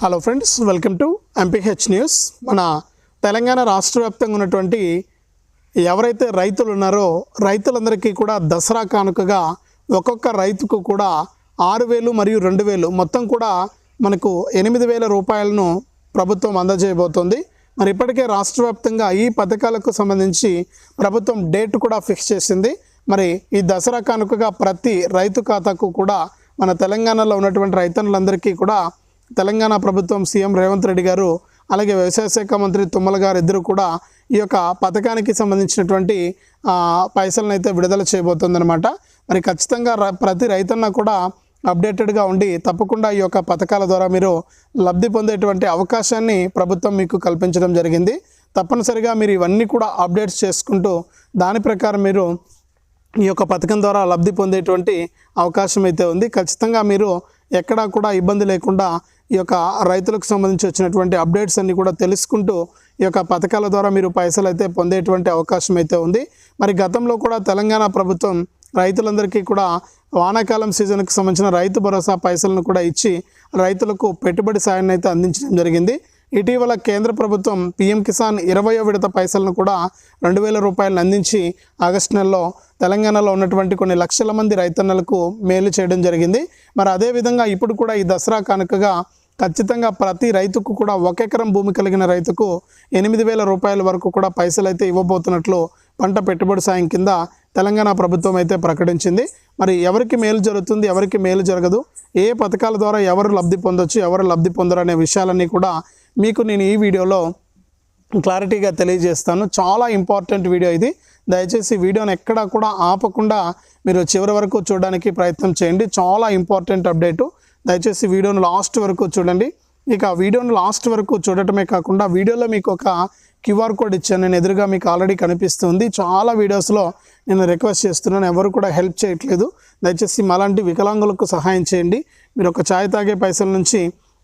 Hello friends welcome to MPH news మన తెలంగాణ రాష్ట్ర వ్యాప్తంగా ఉన్నటువంటి ఎవరైతే రైతులు ఉన్నారో రైతులందరికీ కూడా దసరా కానుకగా ఒక్కొక్క రైతుకు కూడా ఆరు వేలు మరియు రెండు వేలు. మొత్తం కూడా మనకు ఎనిమిది వేల రూపాయలను ప్రభుత్వం అందజేయబోతోంది. మరి ఇప్పటికే రాష్ట్ర వ్యాప్తంగా ఈ పథకాలకు సంబంధించి ప్రభుత్వం డేట్ కూడా ఫిక్స్ చేసింది. మరి ఈ దసరా కానుకగా ప్రతి రైతు ఖాతాకు కూడా మన తెలంగాణలో ఉన్నటువంటి రైతన్నులందరికీ కూడా తెలంగాణ ప్రభుత్వం సీఎం రేవంత్ రెడ్డి గారు అలాగే వ్యవసాయ శాఖ మంత్రి తుమ్మల గారు ఇద్దరు కూడా ఈ యొక్క పథకానికి సంబంధించినటువంటి పైసలను అయితే విడుదల చేయబోతుందన్నమాట. మరి ఖచ్చితంగా ప్రతి రైతన్న కూడా అప్డేటెడ్గా ఉండి తప్పకుండా ఈ యొక్క పథకాల ద్వారా మీరు లబ్ధి పొందేటువంటి అవకాశాన్ని ప్రభుత్వం మీకు కల్పించడం జరిగింది. తప్పనిసరిగా మీరు ఇవన్నీ కూడా అప్డేట్స్ చేసుకుంటూ దాని ప్రకారం మీరు ఈ యొక్క పథకం ద్వారా లబ్ధి పొందేటువంటి అవకాశం అయితే ఉంది. ఖచ్చితంగా మీరు ఎక్కడా కూడా ఇబ్బంది లేకుండా ఈ యొక్క రైతులకు సంబంధించి వచ్చినటువంటి అప్డేట్స్ అన్ని కూడా తెలుసుకుంటూ ఈ యొక్క పథకాల ద్వారా మీరు పైసలు అయితే పొందేటువంటి అవకాశం అయితే ఉంది. మరి గతంలో కూడా తెలంగాణ ప్రభుత్వం రైతులందరికీ కూడా వానాకాలం సీజన్కు సంబంధించిన రైతు భరోసా పైసలను కూడా ఇచ్చి రైతులకు పెట్టుబడి సాయాన్ని అయితే అందించడం జరిగింది. ఇటీవల కేంద్ర ప్రభుత్వం పీఎం కిసాన్ ఇరవయో విడత పైసలను కూడా రెండు వేల రూపాయలను అందించి ఆగస్టు నెలలో తెలంగాణలో ఉన్నటువంటి కొన్ని లక్షల మంది రైతన్నలకు మేలు చేయడం జరిగింది. మరి అదేవిధంగా ఇప్పుడు కూడా ఈ దసరా కానుకగా ఖచ్చితంగా ప్రతి రైతుకు కూడా ఒక ఎకరం భూమి కలిగిన రైతుకు ఎనిమిది వేల రూపాయల వరకు కూడా పైసలు అయితే ఇవ్వబోతున్నట్లు పంట పెట్టుబడి సాయం కింద తెలంగాణ ప్రభుత్వం అయితే ప్రకటించింది. మరి ఎవరికి మేలు జరుగుతుంది ఎవరికి మేలు జరగదు ఏ పథకాల ద్వారా ఎవరు లబ్ధి పొందొచ్చు ఎవరు లబ్ధి పొందరు అనే విషయాలన్నీ కూడా మీకు నేను ఈ వీడియోలో క్లారిటీగా తెలియజేస్తాను. చాలా ఇంపార్టెంట్ వీడియో ఇది. దయచేసి వీడియోని ఎక్కడా కూడా ఆపకుండా మీరు చివరి వరకు చూడడానికి ప్రయత్నం చేయండి. చాలా ఇంపార్టెంట్ అప్డేటు. దయచేసి వీడియోను లాస్ట్ వరకు చూడండి. ఇక వీడియోను లాస్ట్ వరకు చూడటమే కాకుండా వీడియోలో మీకు ఒక క్యూఆర్ కోడ్ ఇచ్చాను. నేను ఎదురుగా మీకు ఆల్రెడీ కనిపిస్తుంది. చాలా వీడియోస్లో నేను రిక్వెస్ట్ చేస్తున్నాను. ఎవరు కూడా హెల్ప్ చేయట్లేదు. దయచేసి మాలాంటి వికలాంగులకు సహాయం చేయండి. మీరు ఒక ఛాయ్ తాగే పైసల నుంచి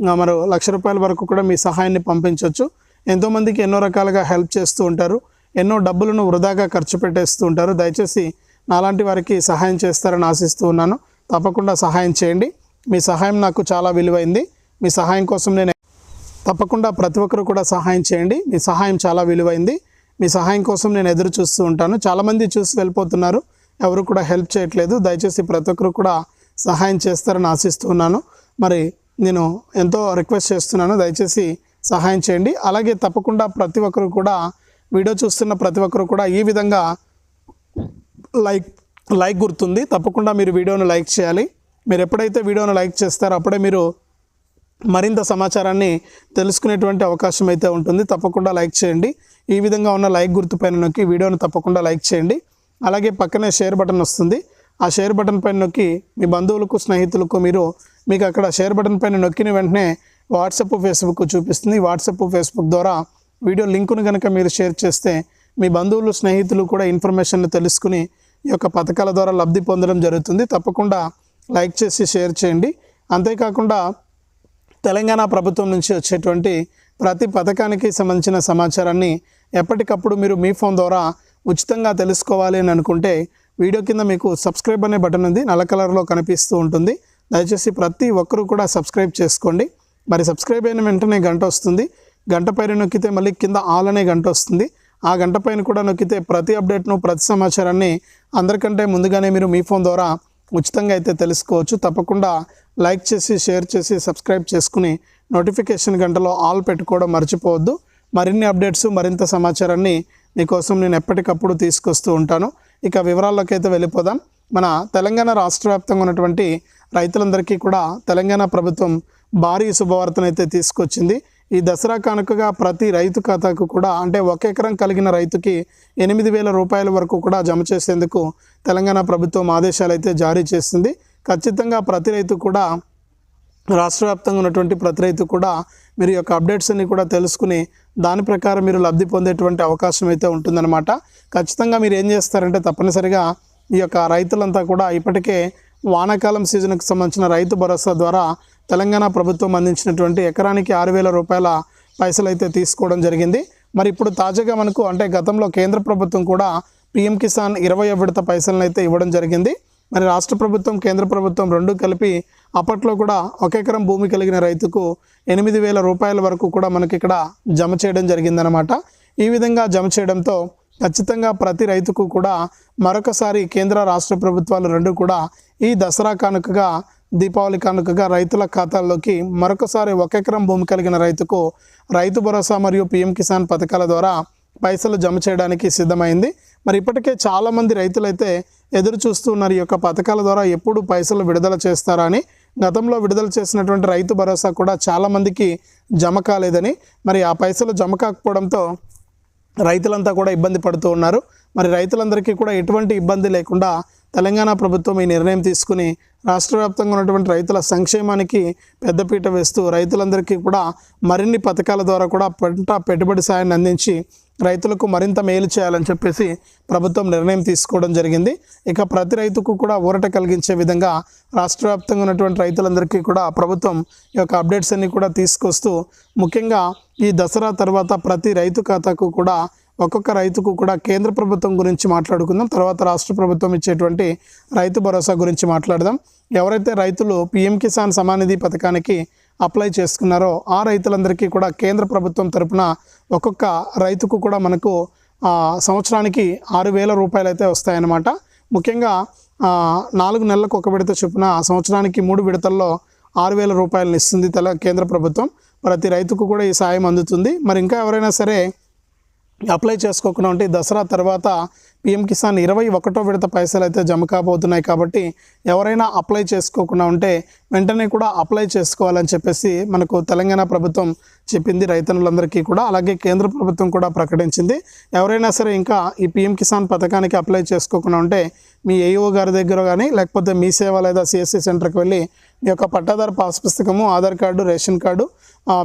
మరో లక్ష రూపాయల వరకు కూడా మీ సహాయాన్ని పంపించవచ్చు ఎంతోమందికి ఎన్నో రకాలుగా హెల్ప్ చేస్తూ ఉంటారు. ఎన్నో డబ్బులను వృధాగా ఖర్చు పెట్టేస్తూ ఉంటారు. దయచేసి నాలాంటి వారికి సహాయం చేస్తారని ఆశిస్తూ ఉన్నాను. తప్పకుండా సహాయం చేయండి. మీ సహాయం నాకు చాలా విలువైంది. మీ సహాయం కోసం నేను తప్పకుండా ప్రతి ఒక్కరు కూడా సహాయం చేయండి. మీ సహాయం చాలా విలువైంది. మీ సహాయం కోసం నేను ఎదురు చూస్తూ ఉంటాను. చాలామంది చూసి వెళ్ళిపోతున్నారు. ఎవరు కూడా హెల్ప్ చేయట్లేదు. దయచేసి ప్రతి ఒక్కరు కూడా సహాయం చేస్తారని ఆశిస్తూ ఉన్నాను. మరి నేను ఎంతో రిక్వెస్ట్ చేస్తున్నాను దయచేసి సహాయం చేయండి. అలాగే తప్పకుండా ప్రతి ఒక్కరు కూడా వీడియో చూస్తున్న ప్రతి ఒక్కరు కూడా ఈ విధంగా లైక్ లైక్ గుర్తుంది. తప్పకుండా మీరు వీడియోను లైక్ చేయాలి. మీరు ఎప్పుడైతే వీడియోను లైక్ చేస్తారో అప్పుడే మీరు మరింత సమాచారాన్ని తెలుసుకునేటువంటి అవకాశం అయితే ఉంటుంది. తప్పకుండా లైక్ చేయండి. ఈ విధంగా ఉన్న లైక్ గుర్తు పైన నొక్కి వీడియోను తప్పకుండా లైక్ చేయండి. అలాగే పక్కనే షేర్ బటన్ వస్తుంది. ఆ షేర్ బటన్ పైన నొక్కి మీ బంధువులకు స్నేహితులకు మీరు మీకు అక్కడ షేర్ బటన్ పైన నొక్కిన వెంటనే వాట్సాప్ ఫేస్బుక్ చూపిస్తుంది. వాట్సప్ ఫేస్బుక్ ద్వారా వీడియో లింకును కనుక మీరు షేర్ చేస్తే మీ బంధువులు స్నేహితులు కూడా ఇన్ఫర్మేషన్ తెలుసుకుని ఈ యొక్క పథకాల ద్వారా లబ్ధి పొందడం జరుగుతుంది. తప్పకుండా లైక్ చేసి షేర్ చేయండి. అంతేకాకుండా తెలంగాణ ప్రభుత్వం నుంచి వచ్చేటువంటి ప్రతి పథకానికి సంబంధించిన సమాచారాన్ని ఎప్పటికప్పుడు మీరు మీ ఫోన్ ద్వారా ఉచితంగా తెలుసుకోవాలి అని అనుకుంటే వీడియో కింద మీకు సబ్స్క్రైబ్ అనే బటన్ ఉంది. నల్ల కలర్లో కనిపిస్తూ ఉంటుంది. దయచేసి ప్రతి ఒక్కరూ కూడా సబ్స్క్రైబ్ చేసుకోండి. మరి సబ్స్క్రైబ్ అయిన వెంటనే గంట వస్తుంది. గంట పైన నొక్కితే మళ్ళీ కింద ఆల్ అనే గంట వస్తుంది. ఆ గంట పైన కూడా నొక్కితే ప్రతి అప్డేట్ను ప్రతి సమాచారాన్ని అందరికంటే ముందుగానే మీరు మీ ఫోన్ ద్వారా ఉచితంగా అయితే తెలుసుకోవచ్చు. తప్పకుండా లైక్ చేసి షేర్ చేసి సబ్స్క్రైబ్ చేసుకుని నోటిఫికేషన్ గంటలో ఆల్ పెట్టుకోవడం మర్చిపోవద్దు. మరిన్ని అప్డేట్స్ మరింత సమాచారాన్ని మీకోసం నేను ఎప్పటికప్పుడు తీసుకొస్తూ ఉంటాను. ఇక వివరాల్లోకి అయితే వెళ్ళిపోదాం. మన తెలంగాణ రాష్ట్ర వ్యాప్తంగా ఉన్నటువంటి రైతులందరికీ కూడా తెలంగాణ ప్రభుత్వం భారీ శుభవార్తనైతే తీసుకొచ్చింది. ఈ దసరా కానుకగా ప్రతి రైతు ఖాతాకు కూడా అంటే ఒక ఎకరం కలిగిన రైతుకి ఎనిమిది వేల రూపాయల వరకు కూడా జమ చేసేందుకు తెలంగాణ ప్రభుత్వం ఆదేశాలు అయితే జారీ చేసింది. ఖచ్చితంగా ప్రతి రైతు కూడా రాష్ట్ర వ్యాప్తంగా ఉన్నటువంటి ప్రతి రైతు కూడా మీరు యొక్క అప్డేట్స్ అన్ని కూడా తెలుసుకుని దాని ప్రకారం మీరు లబ్ధి పొందేటువంటి అవకాశం అయితే ఉంటుందన్నమాట. ఖచ్చితంగా మీరు ఏం చేస్తారంటే తప్పనిసరిగా ఈ యొక్క రైతులంతా కూడా ఇప్పటికే వానాకాలం సీజన్కు సంబంధించిన రైతు భరోసా ద్వారా తెలంగాణ ప్రభుత్వం అందించినటువంటి ఎకరానికి ఆరు వేల రూపాయల పైసలు అయితే తీసుకోవడం జరిగింది. మరి ఇప్పుడు తాజాగా మనకు అంటే గతంలో కేంద్ర ప్రభుత్వం కూడా పిఎం కిసాన్ ఇరవై విడత పైసలను అయితే ఇవ్వడం జరిగింది. మరి రాష్ట్ర ప్రభుత్వం కేంద్ర ప్రభుత్వం రెండు కలిపి అప్పట్లో కూడా ఒక ఎకరం భూమి కలిగిన రైతుకు ఎనిమిది వేల రూపాయల వరకు కూడా మనకి ఇక్కడ జమ చేయడం జరిగిందనమాట ఈ విధంగా జమ చేయడంతో ఖచ్చితంగా ప్రతి రైతుకు కూడా మరొకసారి కేంద్ర రాష్ట్ర ప్రభుత్వాలు రెండు కూడా ఈ దసరా కానుకగా దీపావళి కానుకగా రైతుల ఖాతాల్లోకి మరొకసారి ఒక ఎకరం భూమి కలిగిన రైతుకు రైతు భరోసా మరియు పిఎం కిసాన్ పథకాల ద్వారా పైసలు జమ చేయడానికి సిద్ధమైంది. మరి ఇప్పటికే చాలామంది రైతులైతే ఎదురు చూస్తున్నారు ఈ యొక్క పథకాల ద్వారా ఎప్పుడు పైసలు విడుదల చేస్తారా అని గతంలో విడుదల చేసినటువంటి రైతు భరోసా కూడా చాలామందికి జమ కాలేదని. మరి ఆ పైసలు జమ కాకపోవడంతో రైతులంతా కూడా ఇబ్బంది పడుతూ ఉన్నారు. మరి రైతులందరికీ కూడా ఎటువంటి ఇబ్బంది లేకుండా తెలంగాణ ప్రభుత్వం ఈ నిర్ణయం తీసుకుని రాష్ట్ర వ్యాప్తంగా ఉన్నటువంటి రైతుల సంక్షేమానికి పెద్దపీట వేస్తూ రైతులందరికీ కూడా మరిన్ని పథకాల ద్వారా కూడా పంట పెట్టుబడి సాయాన్ని అందించి రైతులకు మరింత మేలు చేయాలని చెప్పేసి ప్రభుత్వం నిర్ణయం తీసుకోవడం జరిగింది. ఇక ప్రతి రైతుకు కూడా ఊరట కలిగించే విధంగా రాష్ట్ర వ్యాప్తంగా ఉన్నటువంటి రైతులందరికీ కూడా ప్రభుత్వం ఈ యొక్క అప్డేట్స్ అన్ని కూడా తీసుకొస్తూ ముఖ్యంగా ఈ దసరా తర్వాత ప్రతి రైతు ఖాతాకు కూడా ఒక్కొక్క రైతుకు కూడా కేంద్ర ప్రభుత్వం గురించి మాట్లాడుకుందాం. తర్వాత రాష్ట్ర ప్రభుత్వం ఇచ్చేటువంటి రైతు భరోసా గురించి మాట్లాడదాం. ఎవరైతే రైతులు పిఎం కిసాన్ సమానిధి పథకానికి అప్లై చేసుకున్నారో ఆ రైతులందరికీ కూడా కేంద్ర ప్రభుత్వం తరపున ఒక్కొక్క రైతుకు కూడా మనకు సంవత్సరానికి ఆరు వేల రూపాయలు అయితే వస్తాయన్నమాట. ముఖ్యంగా నాలుగు నెలలకు ఒక విడత చొప్పున సంవత్సరానికి మూడు విడతల్లో ఆరు వేల రూపాయలను ఇస్తుంది తెల కేంద్ర ప్రభుత్వం. ప్రతి రైతుకు కూడా ఈ సాయం అందుతుంది. మరి ఇంకా ఎవరైనా సరే అప్లై చేసుకోకుండా ఉంటే దసరా తర్వాత పిఎం కిసాన్ ఇరవై ఒకటో విడత పైసలు అయితే జమ కాబోతున్నాయి కాబట్టి ఎవరైనా అప్లై చేసుకోకుండా ఉంటే వెంటనే కూడా అప్లై చేసుకోవాలని చెప్పేసి మనకు తెలంగాణ ప్రభుత్వం చెప్పింది. రైతన్నులందరికీ కూడా అలాగే కేంద్ర ప్రభుత్వం కూడా ప్రకటించింది. ఎవరైనా సరే ఇంకా ఈ పిఎం కిసాన్ పథకానికి అప్లై చేసుకోకుండా ఉంటే మీ ఏఈఓ గారి దగ్గర కానీ లేకపోతే మీ సేవ లేదా సిఎస్సి సెంటర్కి వెళ్ళి మీ యొక్క పట్టాదారు పాస్ పుస్తకము Aadhaar card ration card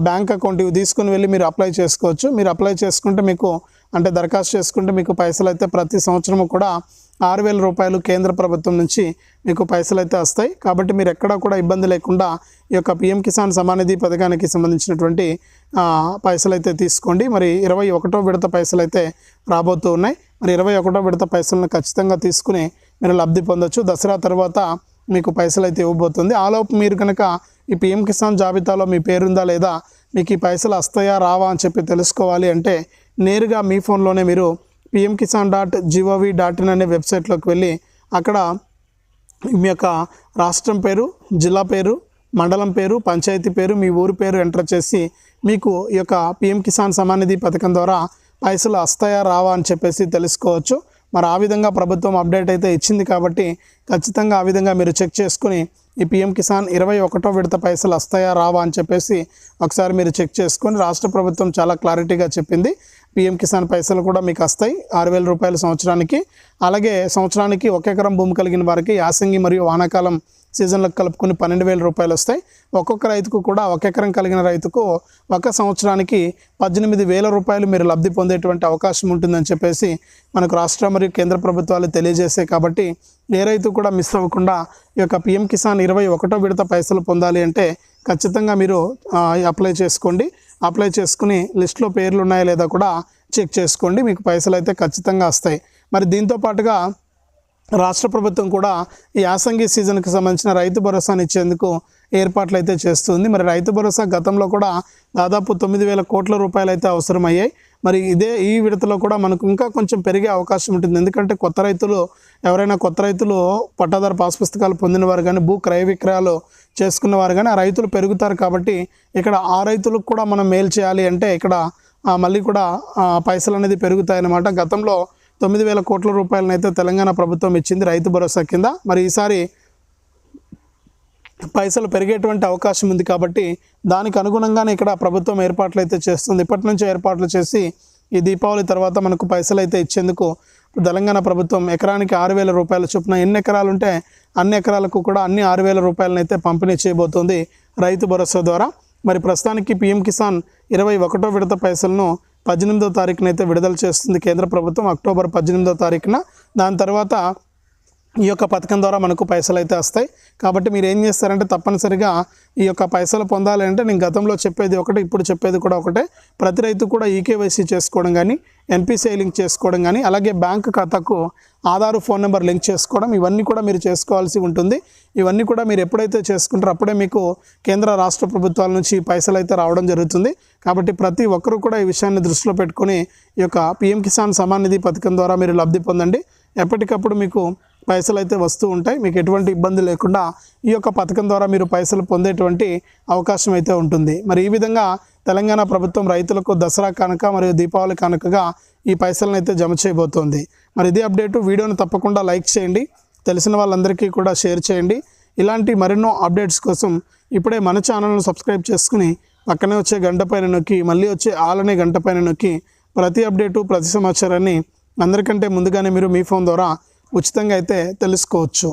bank account ఇవి తీసుకుని వెళ్ళి మీరు అప్లై చేసుకోవచ్చు. మీరు అప్లై చేసుకుంటే మీకు అంటే దరఖాస్తు చేసుకుంటే మీకు పైసలు అయితే ప్రతి సంవత్సరము కూడా ఆరు వేల రూపాయలు కేంద్ర ప్రభుత్వం నుంచి మీకు పైసలు అయితే వస్తాయి. కాబట్టి మీరు ఎక్కడా కూడా ఇబ్బంది లేకుండా ఈ యొక్క పిఎం కిసాన్ సమానిధి పథకానికి సంబంధించినటువంటి పైసలు అయితే తీసుకోండి. మరి ఇరవై ఒకటో విడత పైసలు అయితే రాబోతూ ఉన్నాయి. మరి ఇరవై ఒకటో విడత పైసలను ఖచ్చితంగా తీసుకుని మీరు లబ్ధి పొందొచ్చు. దసరా తర్వాత మీకు పైసలు అయితే ఇవ్వబోతుంది ఆలోపు మీరు కనుక ఈ పిఎం కిసాన్ జాబితాలో మీ పేరుందా లేదా మీకు ఈ పైసలు వస్తాయా రావా అని చెప్పి తెలుసుకోవాలి అంటే నేరుగా మీ ఫోన్లోనే మీరు PM Kisan dot GOV dot in అనే వెబ్సైట్లోకి వెళ్ళి అక్కడ మీ యొక్క రాష్ట్రం పేరు జిల్లా పేరు మండలం పేరు పంచాయతీ పేరు మీ ఊరి పేరు ఎంటర్ చేసి మీకు ఈ యొక్క పిఎం కిసాన్ సమానిధి పథకం ద్వారా పైసలు వస్తాయా రావా అని చెప్పేసి తెలుసుకోవచ్చు. మరి ఆ విధంగా ప్రభుత్వం అప్డేట్ అయితే ఇచ్చింది కాబట్టి ఖచ్చితంగా ఆ విధంగా మీరు చెక్ చేసుకుని ఈ పిఎం కిసాన్ ఇరవై ఒకటో విడత పైసలు వస్తాయా రావా అని చెప్పేసి ఒకసారి మీరు చెక్ చేసుకొని రాష్ట్ర ప్రభుత్వం చాలా క్లారిటీగా చెప్పింది. పిఎం కిసాన్ పైసలు కూడా మీకు వస్తాయి. ఆరు వేల రూపాయలు సంవత్సరానికి. అలాగే సంవత్సరానికి ఒక ఎకరం భూమి కలిగిన వారికి యాసంగి మరియు వానాకాలం సీజన్లకు కలుపుకొని పన్నెండు వేల రూపాయలు వస్తాయి. ఒక్కొక్క రైతుకు కూడా ఒక ఎకరం కలిగిన రైతుకు ఒక సంవత్సరానికి పద్దెనిమిది వేల రూపాయలు మీరు లబ్ధి పొందేటువంటి అవకాశం ఉంటుందని చెప్పేసి మనకు రాష్ట్ర మరియు కేంద్ర ప్రభుత్వాలు తెలియజేసాయి కాబట్టి ఏ రైతు కూడా మిస్ అవ్వకుండా ఈ యొక్క పిఎం కిసాన్ ఇరవై ఒకటో విడత పైసలు పొందాలి అంటే ఖచ్చితంగా మీరు అప్లై చేసుకోండి. అప్లై చేసుకుని లిస్ట్లో పేర్లు ఉన్నాయా లేదా కూడా చెక్ చేసుకోండి. మీకు పైసలు అయితే ఖచ్చితంగా వస్తాయి. మరి దీంతో పాటుగా రాష్ట్ర ప్రభుత్వం కూడా ఈ యాసంగి సీజన్కి సంబంధించిన రైతు భరోసాని ఇచ్చేందుకు ఏర్పాట్లు అయితే చేస్తుంది. మరి రైతు భరోసా గతంలో కూడా దాదాపు తొమ్మిది వేల కోట్ల రూపాయలు అయితే అవసరమయ్యాయి. మరి ఇదే ఈ విడతలో కూడా మనకు ఇంకా కొంచెం పెరిగే అవకాశం ఉంటుంది. ఎందుకంటే కొత్త రైతులు ఎవరైనా కొత్త రైతులు పట్టాదారు పాస్ పుస్తకాలు పొందిన వారు కానీ భూ క్రయ విక్రయాలు చేసుకున్న వారు కానీ ఆ రైతులు పెరుగుతారు కాబట్టి ఇక్కడ ఆ రైతులకు కూడా మనం మేలు చేయాలి అంటే ఇక్కడ మళ్ళీ కూడా పైసలు అనేది పెరుగుతాయన్నమాట. గతంలో తొమ్మిది వేల కోట్ల రూపాయలను అయితే తెలంగాణ ప్రభుత్వం ఇచ్చింది రైతు భరోసా కింద. మరి ఈసారి పైసలు పెరిగేటువంటి అవకాశం ఉంది కాబట్టి దానికి అనుగుణంగానే ఇక్కడ ప్రభుత్వం ఏర్పాట్లు అయితే చేస్తుంది. ఇప్పటి నుంచి ఏర్పాట్లు చేసి ఈ దీపావళి తర్వాత మనకు పైసలు అయితే ఇచ్చేందుకు తెలంగాణ ప్రభుత్వం ఎకరానికి ఆరు వేల రూపాయల చొప్పున ఎన్ని ఎకరాలు ఉంటే అన్ని ఎకరాలకు కూడా అన్ని ఆరు వేల రూపాయలను అయితే పంపిణీ చేయబోతోంది రైతు భరోసా ద్వారా. మరి ప్రస్తుతానికి పీఎం కిసాన్ ఇరవై ఒకటో విడత పైసలను పద్దెనిమిదో తారీఖునైతే విడుదల చేస్తుంది కేంద్ర ప్రభుత్వం. అక్టోబర్ పద్దెనిమిదో తారీఖున. దాని తర్వాత ఈ యొక్క పథకం ద్వారా మనకు పైసలు అయితే వస్తాయి. కాబట్టి మీరు ఏం చేస్తారంటే తప్పనిసరిగా ఈ యొక్క పైసలు పొందాలి అంటే నేను గతంలో చెప్పేది ఒకటి ఇప్పుడు చెప్పేది కూడా ఒకటే. ప్రతి రైతు కూడా ఈకేవైసీ చేసుకోవడం కానీ ఎన్పిసిఐ లింక్ చేసుకోవడం కానీ అలాగే బ్యాంక్ ఖాతాకు ఆధార్ ఫోన్ నెంబర్ లింక్ చేసుకోవడం ఇవన్నీ కూడా మీరు చేసుకోవాల్సి ఉంటుంది. ఇవన్నీ కూడా మీరు ఎప్పుడైతే చేసుకుంటారో అప్పుడే మీకు కేంద్ర రాష్ట్ర ప్రభుత్వాల నుంచి పైసలు అయితే రావడం జరుగుతుంది. కాబట్టి ప్రతి ఒక్కరూ కూడా ఈ విషయాన్ని దృష్టిలో పెట్టుకుని ఈ యొక్క పిఎం కిసాన్ సమాన్ నిధి పథకం ద్వారా మీరు లబ్ధి పొందండి. ఎప్పటికప్పుడు మీకు పైసలు అయితే వస్తూ ఉంటాయి. మీకు ఎటువంటి ఇబ్బంది లేకుండా ఈ యొక్క పథకం ద్వారా మీరు పైసలు పొందేటువంటి అవకాశం అయితే ఉంటుంది. మరి ఈ విధంగా తెలంగాణ ప్రభుత్వం రైతులకు దసరా కనుక మరియు దీపావళి కానుకగా ఈ పైసలను అయితే జమ చేయబోతోంది. మరి ఇదే అప్డేటు. వీడియోను తప్పకుండా లైక్ చేయండి. తెలిసిన వాళ్ళందరికీ కూడా షేర్ చేయండి. ఇలాంటి మరెన్నో అప్డేట్స్ కోసం ఇప్పుడే మన ఛానల్ను సబ్స్క్రైబ్ చేసుకుని పక్కనే వచ్చే గంట పైన నొక్కి మళ్ళీ వచ్చే ఆలనే గంట పైన నొక్కి ప్రతి అప్డేటు ప్రతి సమాచారాన్ని అందరికంటే ముందుగానే మీరు మీ ఫోన్ ద్వారా ఉచితంగా అయితే తెలుసుకోవచ్చు.